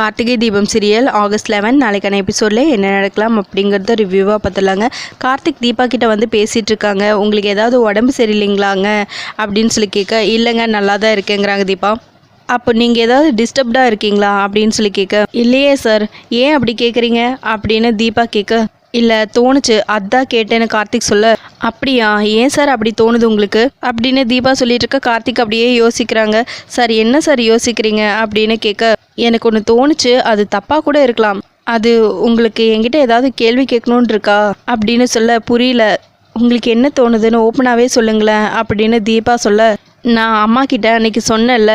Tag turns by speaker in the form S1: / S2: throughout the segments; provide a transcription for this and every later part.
S1: Karthigai Deepam serial August eleven நாளைக்கான எபிசோடில் என்ன நடக்கலாம் அப்படிங்கிறத ரிவ்யூவாக பார்த்துலாங்க கார்த்திக் தீபா கிட்ட வந்து பேசிகிட்டு இருக்காங்க. உங்களுக்கு ஏதாவது உடம்பு சரியில்லைங்களாங்க அப்படின்னு சொல்லி கேட்க இல்லைங்க நல்லா தான் இருக்கேங்கிறாங்க தீபா. அப்போ நீங்கள் ஏதாவது டிஸ்டர்ப்டாக இருக்கீங்களா அப்படின்னு சொல்லி கேட்க இல்லையே சார் ஏன் அப்படி கேட்குறீங்க? அப்படின்னு தீபா கேட்க இல்லை தோணுச்சு. அதான் கேட்டேன்னு கார்த்திக் சொல்ல. அப்படியா? ஏன் சார் அப்படி தோணுது உங்களுக்கு? அப்படின்னு தீபா சொல்லிட்டு இருக்க கார்த்திக் அப்படியே யோசிக்கிறாங்க. சார் என்ன சார் யோசிக்கிறீங்க? அப்படின்னு கேட்க எனக்கு ஒன்று தோணுச்சு அது தப்பாக கூட இருக்கலாம். அது உங்களுக்கு என்கிட்ட ஏதாவது கேள்வி கேட்கணுன்னு இருக்கா அப்படின்னு சொல்ல புரியல. உங்களுக்கு என்ன தோணுதுன்னு ஓப்பனாகவே சொல்லுங்களேன் அப்படின்னு தீபா சொல்ல நான் அம்மா கிட்ட அன்னைக்கு சொன்னேன்ல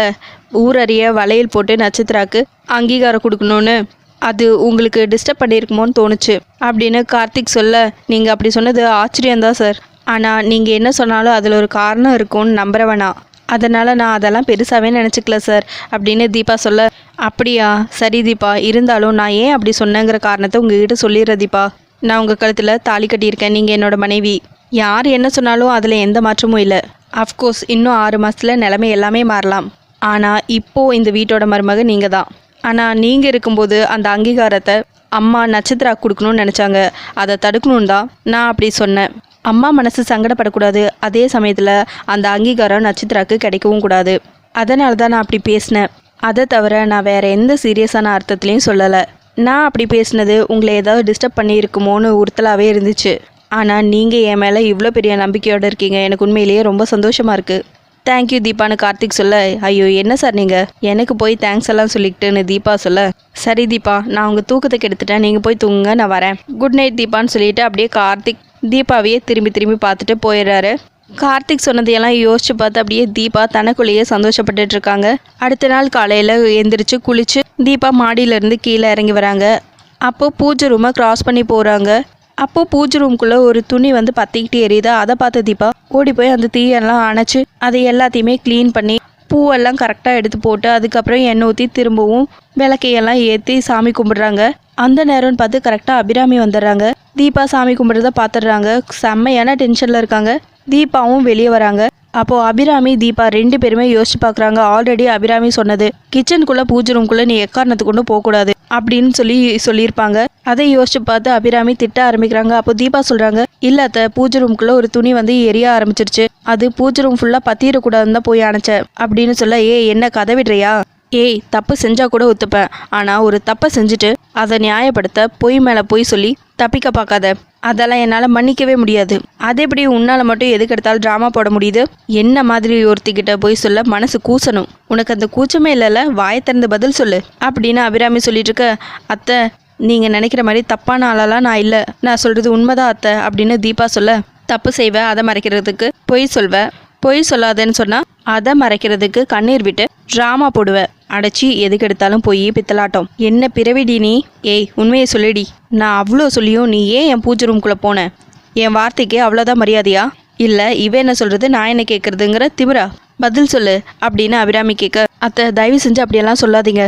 S1: ஊரறிய வளையல் போட்டு நட்சத்திராக்கு அங்கீகாரம் கொடுக்கணும்னு. அது உங்களுக்கு டிஸ்டர்ப் பண்ணியிருக்குமோன்னு தோணுச்சு. அப்படின்னு கார்த்திக் சொல்ல நீங்கள் அப்படி சொன்னது ஆச்சரியம்தான் சார். ஆனால் நீங்கள் என்ன சொன்னாலும் அதில் ஒரு காரணம் இருக்கும்னு நம்புகிறவனா அதனால் நான் அதெல்லாம் பெருசாகவே நினச்சிக்கல சார் அப்படின்னு தீபா சொல்ல அப்படியா? சரி தீபா இருந்தாலும் நான் ஏன் அப்படி சொன்னேங்கிற காரணத்தை உங்ககிட்ட சொல்லிடுறேன் தீபா. நான் உங்கள் கழுத்தில் தாலி கட்டியிருக்கேன். நீங்கள் என்னோட மனைவி. யார் என்ன சொன்னாலும் அதில் எந்த மாற்றமும் இல்லை. அஃப்கோர்ஸ் இன்னும் ஆறு மாதத்தில் நிலைமை எல்லாமே மாறலாம். ஆனால் இப்போது இந்த வீட்டோட மருமக நீங்கள் தான். ஆனால் நீங்கள் இருக்கும்போது அந்த அங்கீகாரத்தை அம்மா நட்சத்திரா கொடுக்கணும்னு நினச்சாங்க. அதை தடுக்கணும் தான் நான் அப்படி சொன்னேன். அம்மா மனசு சங்கடப்படக்கூடாது. அதே சமயத்தில் அந்த அங்கீகாரம் நட்சத்திராக்கு கிடைக்கவும் கூடாது. அதனால தான் நான் அப்படி பேசினேன். அதை தவிர நான் வேறு எந்த சீரியஸான அர்த்தத்துலேயும் சொல்லலை. நான் அப்படி பேசினது உங்களை ஏதாவது டிஸ்டர்ப் பண்ணியிருக்குமோன்னு உறுத்தலாகவே இருந்துச்சு. ஆனால் நீங்கள் என் மேலே இவ்வளோ பெரிய நம்பிக்கையோடு இருக்கீங்க. எனக்கு உண்மையிலேயே ரொம்ப சந்தோஷமாக இருக்குது தேங்க்யூ தீபான்னு கார்த்திக் சொல்ல ஐயோ என்ன சார் நீங்கள் எனக்கு போய் தேங்க்ஸ் எல்லாம் சொல்லிக்கிட்டுன்னு தீபா சொல்ல சரி தீபா நான் உங்கள் தூக்கத்தை கெடுத்துட்டேன். நீங்கள் போய் தூங்குங்க நான் வரேன். குட் நைட் தீபான்னு சொல்லிட்டு அப்படியே கார்த்திக் தீபாவையே திரும்பி திரும்பி பார்த்துட்டு போயிடுறாரு. கார்த்திக் சொன்னதையெல்லாம் யோசிச்சு பார்த்து அப்படியே தீபா தனக்குள்ளேயே சந்தோஷப்பட்டுட்டு இருக்காங்க அடுத்த நாள் காலையில் எந்திரிச்சு குளிச்சு தீபா மாடியிலேருந்து கீழே இறங்கி வராங்க. அப்போ பூஜை ரூமை கிராஸ் பண்ணி போகிறாங்க அப்போ பூஜை ரூம்குள்ளே ஒரு துணி வந்து பற்றிக்கிட்டு எரியுதா. அதை பார்த்து தீபா ஓடி போய் அந்த தீயெல்லாம் அணைச்சு அதை எல்லாத்தையுமே க்ளீன் பண்ணி பூவெல்லாம் கரெக்டாக எடுத்து போட்டு அதுக்கப்புறம் எண்ணெய் ஊற்றி திரும்பவும் விளக்கையெல்லாம் ஏற்றி சாமி கும்பிடுறாங்க. அந்த நேரம்னு பார்த்து கரெக்டாக அபிராமி வந்துடுறாங்க. தீபா சாமி கும்பிட்றத பார்த்துடுறாங்க. செம்மையான டென்ஷனில் இருக்காங்க. தீபாவும் வெளியே வராங்க. அப்போது அபிராமி தீபா ரெண்டு பேருமே யோசிச்சு பார்க்குறாங்க. ஆல்ரெடி அபிராமி சொன்னது கிச்சனுக்குள்ளே பூஜை ரூம்குள்ளே நீ எக்காரணத்துக்கு கொண்டு போகக்கூடாது அப்படின்னு சொல்லி சொல்லியிருப்பாங்க. அதை யோசிச்சு பார்த்து அபிராமி திட்ட ஆரம்பிக்கிறாங்க. அப்போ தீபா சொல்கிறாங்க இல்லாத பூஜை ரூம்குள்ளே ஒரு துணி வந்து எரிய ஆரம்பிச்சிருச்சு. அது பூஜை ரூம் ஃபுல்லாக பத்திரக்கூடாதுன்னு தான் போய் அணைச்சேன் அப்படின்னு சொல்ல ஏய் என்ன கதை விடுறியா? ஏய் தப்பு செஞ்சால் கூட ஒத்துப்பேன் ஆனால் ஒரு தப்பை செஞ்சுட்டு அதை நியாயப்படுத்த பொய் மேலே பொய் சொல்லி தப்பிக்க பார்க்காத. அதெல்லாம் என்னால் மன்னிக்கவே முடியாது. அது எப்படி உன்னால் மட்டும் எதுக்கு எடுத்தாலும் ட்ராமா போட முடியுது? என்ன மாதிரி ஒருத்திக்கிட்ட போய் சொல்ல மனசு கூசணும்? உனக்கு அந்த கூச்சமே இல்லைல்ல? வாயை திறந்து பதில் சொல்லு. அப்படின்னு அபிராமி சொல்லிட்டு இருக்க அத்தை நீங்கள் நினைக்கிற மாதிரி தப்பான ஆளெல்லாம் நான் இல்லை. நான் சொல்கிறது உண்மைதான் அத்தை அப்படின்னு தீபா சொல்ல தப்பு செய்வேன் அதை மறைக்கிறதுக்கு பொய் சொல்வேன் பொய் சொல்லாதேன்னு சொன்னால் அதை மறைக்கிறதுக்கு கண்ணீர் விட்டு ட்ராமா போடுவேன் அடைச்சி எதுக்கு எடுத்தாலும் போய் பித்தலாட்டம். என்ன பிறவிடி நீ? ஏய் உண்மையை சொல்லிடி. நான் அவ்வளோ சொல்லியும் நீ ஏன் என் பூஜை ரூம்குள்ளே போனேன் என் வார்த்தைக்கு அவ்வளோதான் மரியாதையா? இல்லை இவன் என்ன சொல்கிறது நான் என்ன கேட்குறதுங்கிற திமிரா? பதில் சொல்லு அப்படின்னு அபிராமி கேட்க அத்தை தயவு செஞ்சு அப்படியெல்லாம் சொல்லாதீங்க.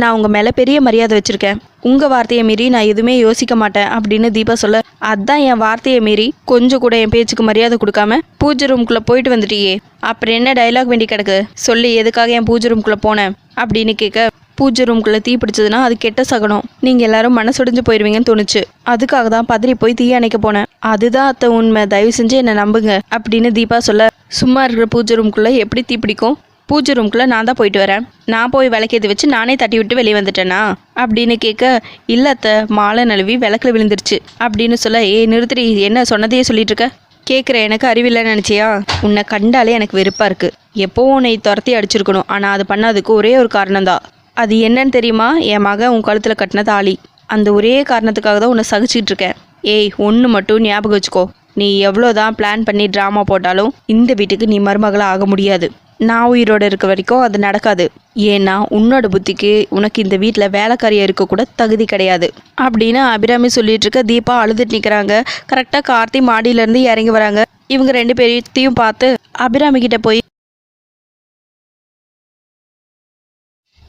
S1: நான் உங்கள் மேலே பெரிய மரியாதை வச்சுருக்கேன். உங்கள் வார்த்தையை மீறி நான் எதுவுமே யோசிக்க மாட்டேன் அப்படின்னு தீபா சொல்ல அதான் என் வார்த்தையை மீறி கொஞ்சம் கூட என் பேச்சுக்கு மரியாதை கொடுக்காம பூஜை ரூம்குள்ளே போயிட்டு வந்துட்டியே. அப்புறம் என்ன டைலாக் வேண்டி கிடக்கு? சொல்லி எதுக்காக என் பூஜை ரூம்குள்ளே போனேன் அப்படின்னு கேட்க பூஜை ரூம்குள்ளே தீ பிடிச்சதுன்னா அது கெட்ட சகனம். நீங்கள் எல்லாரும் மனசுடைஞ்சு போயிடுவீங்கன்னு தோணுச்சு. அதுக்காக தான் பதறி போய் தீ அணைக்க போனேன். அதுதான் அத்தை உண்மை. தயவு செஞ்சு என்னை நம்புங்க. அப்படின்னு தீபா சொல்ல சும்மா இருக்கிற பூஜை ரூம்குள்ளே எப்படி தீ பிடிக்கும்? பூஜை ரூம்குள்ளே நான் தான் போயிட்டு வரேன். நான் போய் விளக்கேற்றி வச்சு நானே தட்டி விட்டு வெளியே வந்துட்டேனா? அப்படின்னு கேட்க இல்ல மாலை நழுவி விளக்கில் விழுந்துருச்சு. அப்படின்னு சொல்ல ஏ நிறுத்திரி என்ன சொன்னதையே சொல்லிட்டு இருக்க? கேட்குற எனக்கு அறிவில்லைன்னு நினச்சியா? உன்னை கண்டாலே எனக்கு வெறுப்பாக இருக்குது எப்போவும் உன்னை துரத்தி அடிச்சிருக்கணும். ஆனால் அது பண்ணதுக்கு ஒரே ஒரு காரணம்தான் அது என்னன்னு தெரியுமா? என் மகன் உன் கழுத்தில் கட்டின தாலி. அந்த ஒரே காரணத்துக்காக தான் உன்னை சகிச்சிட்டு இருக்கேன். ஏய் ஒன்று மட்டும் ஞாபகம் வச்சுக்கோ. நீ எவ்வளோதான் பிளான் பண்ணி ட்ராமா போட்டாலும் இந்த வீட்டுக்கு நீ மருமகளாக ஆக முடியாது. நான் உயிரோட இருக்க வரைக்கும் அது நடக்காது. ஏன்னா உன்னோட புத்திக்கு உனக்கு இந்த வீட்டில் வேலைக்காரியாக இருக்கக்கூட தகுதி கிடையாது. அப்படின்னு அபிராமி சொல்லிட்டு இருக்க தீபா அழுதுட்டு நிற்கிறாங்க கரெக்டாக கார்த்தி மாடியிலேருந்து இறங்கி வராங்க. இவங்க ரெண்டு பேரையும் பார்த்து அபிராமி கிட்ட போய்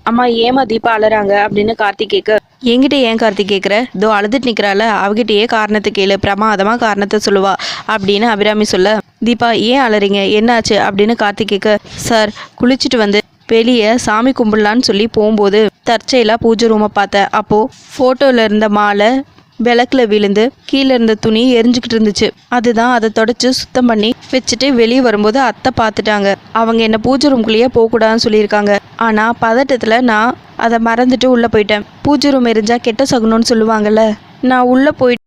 S1: அம்மா ஏமா தீபா அழறாங்க? அப்படின்னு கார்த்திக் கேட்க என்கிட்ட ஏன் கார்த்திக் கேட்குற? இதோ அழுதுட்டு நிற்கிறாள் அவகிட்டயே காரணத்தை கேளு. பிரமாதமாக காரணத்தை சொல்லுவா. அப்படின்னு அபிராமி சொல்ல தீபா ஏன் அலறீங்க? என்னாச்சு? அப்படின்னு கார்த்திக் கேட்க சார் குளிச்சுட்டு வந்து வெளியே சாமி கும்பிடலான்னு சொல்லி போகும்போது தற்செயலாக பூஜை ரூமை பார்த்தேன். அப்போது ஃபோட்டோவில் இருந்த மாலை விளக்கில் விழுந்து கீழே இருந்த துணி எரிஞ்சுக்கிட்டு இருந்துச்சு. அதுதான் அதை தொடச்சி சுத்தம் பண்ணி வச்சுட்டு வெளியே வரும்போது அத்தை பார்த்துட்டாங்க. அவங்க என்ன பூஜை ரூம்குள்ளேயே போகக்கூடாதுன்னு சொல்லியிருக்காங்க. ஆனால் பதட்டத்தில் நான் அதை மறந்துட்டு உள்ளே போயிட்டேன். பூஜை ரூம் எரிஞ்சால் கெட்ட சகுனம்னு சொல்லுவாங்கல்ல நான் உள்ளே போயிட்டு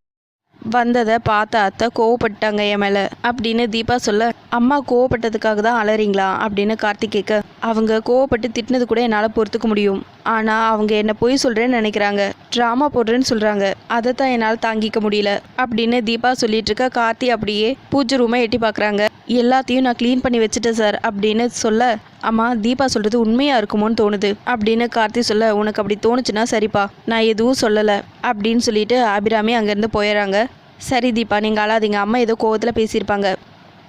S1: வந்ததை பார்த்த அத்தை கோவப்பட்டாங்க என் மேலே. அப்படின்னு தீபா சொல்ல அம்மா கோவப்பட்டதுக்காக தான் அலறீங்களா? அப்படின்னு கார்த்திக் கேட்க அவங்க கோவப்பட்டு திட்டினது கூட என்னால் பொறுத்துக்க முடியும். ஆனால் அவங்க என்ன பொய் சொல்கிறேன்னு நினைக்கிறாங்க. ட்ராமா போடுறேன்னு சொல்கிறாங்க அதை தான் என்னால் தாங்கிக்க முடியல. அப்படின்னு தீபா சொல்லிட்டு இருக்க கார்த்தி அப்படியே பூஜை ரூமை எட்டி பார்க்குறாங்க. எல்லாத்தையும் நான் க்ளீன் பண்ணி வச்சுட்டேன் சார் அப்படின்னு சொல்ல அம்மா தீபா சொல்கிறது உண்மையாக இருக்குமோன்னு தோணுது அப்படின்னு கார்த்தி சொல்ல உனக்கு அப்படி தோணுச்சுன்னா சரிப்பா நான் எதுவும் சொல்லலை அப்படின்னு சொல்லிட்டு அபிராமி அங்கேருந்து போயிடுறாங்க சரி தீபா நீங்கள் அழாதீங்க அம்மா ஏதோ கோவத்தில் பேசியிருப்பாங்க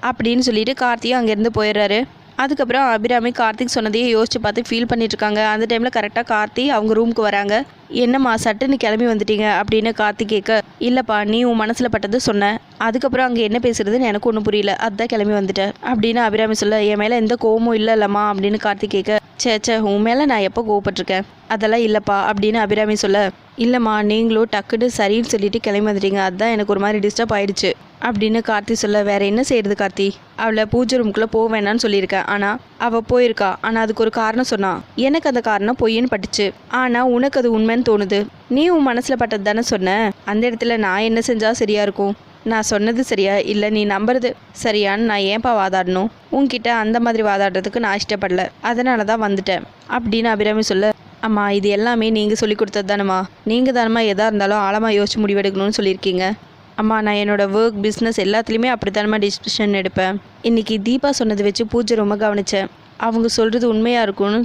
S1: அப்படின்னு சொல்லிட்டு கார்த்தியும் அங்கேருந்து போயிடுறாரு அதுக்கப்புறம் அபிராமி கார்த்திக் சொன்னதையே யோசிச்சு பார்த்து ஃபீல் பண்ணிட்டு இருக்காங்க. அந்த டைமில் கரெக்டாக கார்த்தி அவங்க ரூமுக்கு வராங்க. என்னம்மா சட்டுன்னு கிளம்பி வந்துட்டீங்க அப்படின்னு கார்த்தி கேட்க இல்லைப்பா நீ உன் மனசில் பட்டது சொன்ன. அதுக்கப்புறம் அங்கே என்ன பேசுறதுன்னு எனக்கு ஒன்றும் புரியல. அதுதான் கிளம்பி வந்துட்டேன். அப்படின்னு அபிராமி சொல்ல என் மேலே எந்த கோவமும் இல்லை இல்லைம்மா அப்படின்னு கார்த்திக் கேட்க சே சே உன் மேலே நான் எப்போ கோவப்பட்டிருக்கேன்? அதெல்லாம் இல்லைப்பா. அப்படின்னு அபிராமி சொல்ல இல்லைம்மா நீங்களும் டக்குன்னு சரின்னு சொல்லிட்டு கிளம்பி வந்துட்டீங்க. அதுதான் எனக்கு ஒரு மாதிரி டிஸ்டர்ப் ஆயிடுச்சு. அப்படின்னு கார்த்தி சொல்ல வேற என்ன செய்யறது கார்த்தி? அவளை பூஜை ரூம்குள்ளே போக வேணாம்னு சொல்லியிருக்கேன். ஆனால் அவள் போயிருக்கா. ஆனால் அதுக்கு ஒரு காரணம் சொன்னான் எனக்கு அந்த காரணம் பொய்யன்னு பட்டுச்சு. ஆனால் உனக்கு அது உண்மைன்னு தோணுது. நீ உன் மனசில் பட்டது தானே சொன்ன? அந்த இடத்துல நான் என்ன செஞ்சால் சரியாக இருக்கும்? நான் சொன்னது சரியா? இல்லை நீ நம்புறது சரியான்னு நான் ஏன்பா வாதாடணும்? உன்கிட்ட அந்த மாதிரி வாதாடுறதுக்கு நான் இஷ்டப்படல. அதனால தான் வந்துட்டேன். அப்படின்னு அபிராமி சொல்ல அம்மா இது எல்லாமே நீங்கள் சொல்லி கொடுத்தது தானம்மா. நீங்கள் தானம்மா எதாக இருந்தாலும் ஆழமாக யோசிச்சு முடிவெடுக்கணும்னு சொல்லியிருக்கீங்க. அம்மா நான் என்னோடய ஒர்க் பிஸ்னஸ் எல்லாத்துலேயுமே அப்படி தானம்மா டிசிஷன் எடுப்பேன். இன்றைக்கி தீபா சொன்னதை வச்சு பூஜை ரொம்ப கவனித்தேன் அவங்க சொல்கிறது உண்மையாக இருக்கும்னு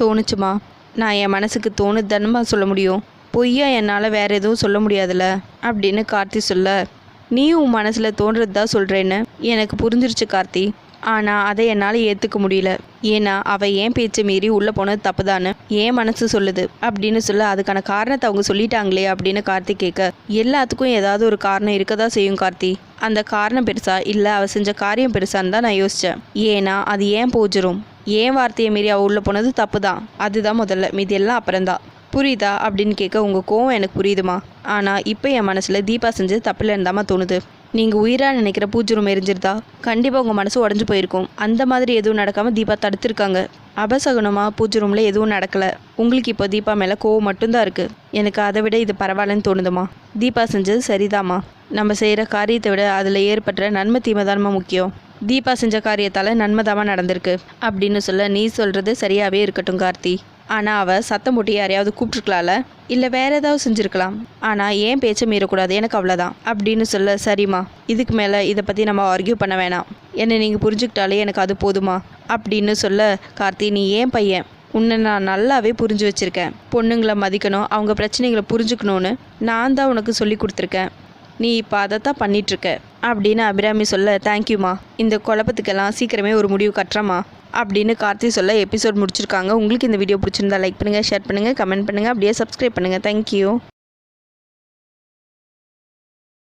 S1: தோணுச்சுமா நான் என் மனசுக்கு தோணுது தானம்மா சொல்ல முடியும்? பொய்யா என்னால் வேறு எதுவும் சொல்ல முடியாதுல்ல? அப்படின்னு கார்த்தி சொல்ல நீ உன் மனசில் தோன்றது தான் சொல்கிறேன்னு எனக்கு புரிஞ்சிருச்சு கார்த்தி. ஆனால் அதை என்னால் ஏற்றுக்க முடியல. ஏன்னா அவள் ஏன் பேச்சை மீறி உள்ளே போனது தப்பு ஏன் மனசு சொல்லுது. அப்படின்னு சொல்ல அதுக்கான காரணத்தை அவங்க சொல்லிட்டாங்களே? அப்படின்னு கார்த்தி கேட்க எல்லாத்துக்கும் ஏதாவது ஒரு காரணம் இருக்க தான் செய்யும் கார்த்தி. அந்த காரணம் பெருசா இல்லை அவள் செஞ்ச காரியம் பெருசான்னு தான் நான் யோசித்தேன் ஏன்னா அது ஏன் போஜரும் ஏன் வார்த்தையை மீறி அவள் உள்ளே போனது தப்பு தான் அதுதான் முதல்ல. மீதி எல்லாம் அப்புறம்தான். புரியுதா? அப்படின்னு கேட்க உங்கள் கோவம் எனக்கு புரியுதுமா? ஆனால் இப்போ என் மனசில் தீபா செஞ்சது தப்பில் இருந்தாமா தோணுது. நீங்கள் உயிராக நினைக்கிற பூஜை ரூம் எரிஞ்சிருந்தா கண்டிப்பாக உங்கள் மனசு உடஞ்சி போயிருக்கும். அந்த மாதிரி எதுவும் நடக்காமல் தீபா தடுத்திருக்காங்க. அபசகுனமாக பூஜை ரூமில் எதுவும் நடக்கலை. உங்களுக்கு இப்போ தீபா மேலே கோவம் மட்டும்தான் இருக்குது எனக்கு அதை விட இது பரவாயில்லன்னு தோணுதுமா? தீபா செஞ்சது சரிதாம்மா. நம்ம செய்கிற காரியத்தை விட அதில் ஏற்பட்ட நன்மை தீமை தானமா முக்கியம். தீபா செஞ்ச காரியத்தால் நன்மைதாமா நடந்திருக்கு அப்படின்னு சொல்ல நீ சொல்கிறது சரியாகவே இருக்கட்டும் கார்த்தி. ஆனால் அவள் சத்தம் போட்டு யாரையாவது கூப்பிட்ருக்கலாம்ல இல்லை வேற ஏதாவது செஞ்சுருக்கலாம். ஆனால் ஏன் பேச்சை மீறக்கூடாது? எனக்கு அவ்வளோதான் அப்படின்னு சொல்ல சரிம்மா இதுக்கு மேலே இதை பற்றி நம்ம ஆர்கியூ பண்ண வேணாம். என்னை நீங்கள் புரிஞ்சுக்கிட்டாலே எனக்கு அது போதுமா? அப்படின்னு சொல்ல கார்த்தி நீ ஏன் பையன்? உன்னை நான் நல்லாவே புரிஞ்சு வச்சுருக்கேன். பொண்ணுங்களை மதிக்கணும் அவங்க பிரச்சனைகளை புரிஞ்சுக்கணும்னு நான் தான் உனக்கு சொல்லி கொடுத்துருக்கேன். நீ இப்போ அதைத்தான் பண்ணிகிட்ருக்க அப்படின்னு அபிராமி சொல்ல தேங்க்யூமா இந்த குழப்பத்துக்கெல்லாம் சீக்கிரமே ஒரு முடிவு கட்டுறமா அப்படின்னு கார்த்தி சொல்ல எபிசோட் முடிச்சிருக்காங்க. உங்களுக்கு இந்த வீடியோ பிடிச்சிருந்தா லைக் பண்ணுங்கள் ஷேர் பண்ணுங்கள் கமெண்ட் பண்ணுங்கள் அப்படியே சப்ஸ்கிரைப் பண்ணுங்கள் தேங்க்யூ